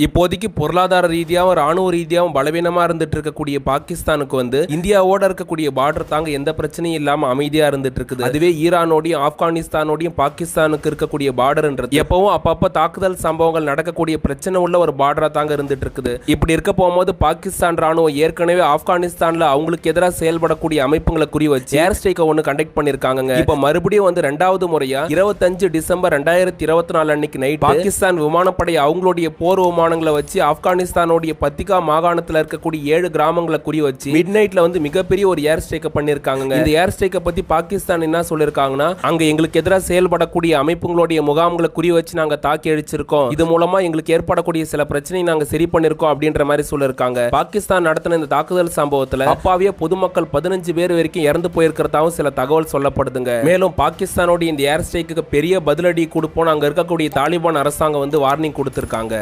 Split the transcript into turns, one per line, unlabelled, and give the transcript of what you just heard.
இப்போதைக்கு பொருளாதார ரீதியாகவும் ராணுவ ரீதியாகவும் பலவீனமாக இருந்துட்டு இருக்கக்கூடிய பாகிஸ்தானுக்கு வந்து இந்தியாவோட இருக்கக்கூடிய பார்டர் தாங்க எந்த பிரச்சனையும் இல்லாமல் அமைதியாக இருந்துட்டு இருக்குது அதுவே ஈரானோடையும் ஆப்கானிஸ்தானோடையும் பாகிஸ்தானுக்கு இருக்கக்கூடிய பார்டர்ன்றது எப்பவும் அப்பப்போ தாக்குதல் சம்பவங்கள் நடக்கக்கூடிய பிரச்சனை உள்ள ஒரு பார்டராக தாங்க இருந்துட்டு இருக்குது இப்படி இருக்க போகும்போது பாகிஸ்தான் ராணுவம் ஏற்கனவே ஆப்கானிஸ்தானில் அவங்களுக்கு எதிராக செயல்படக்கூடிய அமைப்புகளை குறி வச்சு ஏர் ஸ்ட்ரைக்கை ஒன்று கண்டக்ட் பண்ணியிருக்காங்க இப்போ மறுபடியும் வந்து ரெண்டாவது முறையாக இருபத்தஞ்சு டிசம்பர் ரெண்டாயிரத்தி இருபத்தி நாலு அன்னைக்கு நைட் பாகிஸ்தான் விமானப்படை அவங்களுடைய போர் விமானங்களை வச்சு ஆப்கானிஸ்தானோடைய பத்திகா மாகாணத்துல இருக்கக்கூடிய ஏழு கிராமங்களை குறி வச்சு மிட் நைட்ல வந்து மிகப்பெரிய ஒரு ஏர் ஸ்ட்ரைக்கை பண்ணிருக்காங்க இந்த ஏர் ஸ்ட்ரைக்கை பத்தி பாகிஸ்தான் என்ன சொல்லிருக்காங்கன்னா அங்க எங்களுக்கு எதிராக செயல்படக்கூடிய அமைப்புகளுடைய முகாம்களை குறி வச்சு நாங்க தாக்கி அழிச்சிருக்கோம். இது மூலமா எங்களுக்கு ஏற்படக்கூடிய சில பிரச்சனையை நாங்க சரி பண்ணிருக்கோம் அப்படின்ற மாதிரி சொல்லிருக்காங்க பாகிஸ்தான் நடத்தின இந்த தாக்குதல் சம்பவத்துல அப்பாவிய பொதுமக்கள் பதினஞ்சு பேர் வரைக்கும் இறந்து போயிருக்கிறதாவும் சில தகவல் சொல்லப்படுதுங்க. மேலும் பாகிஸ்தானோட இந்த ஏர் ஸ்ட்ரைக்கு பெரிய பதிலடி கொடுப்போம் அங்க இருக்கக்கூடிய தாலிபான் அரசாங்கம் வந்து வார்னிங் கொடுத்திருக்காங்க.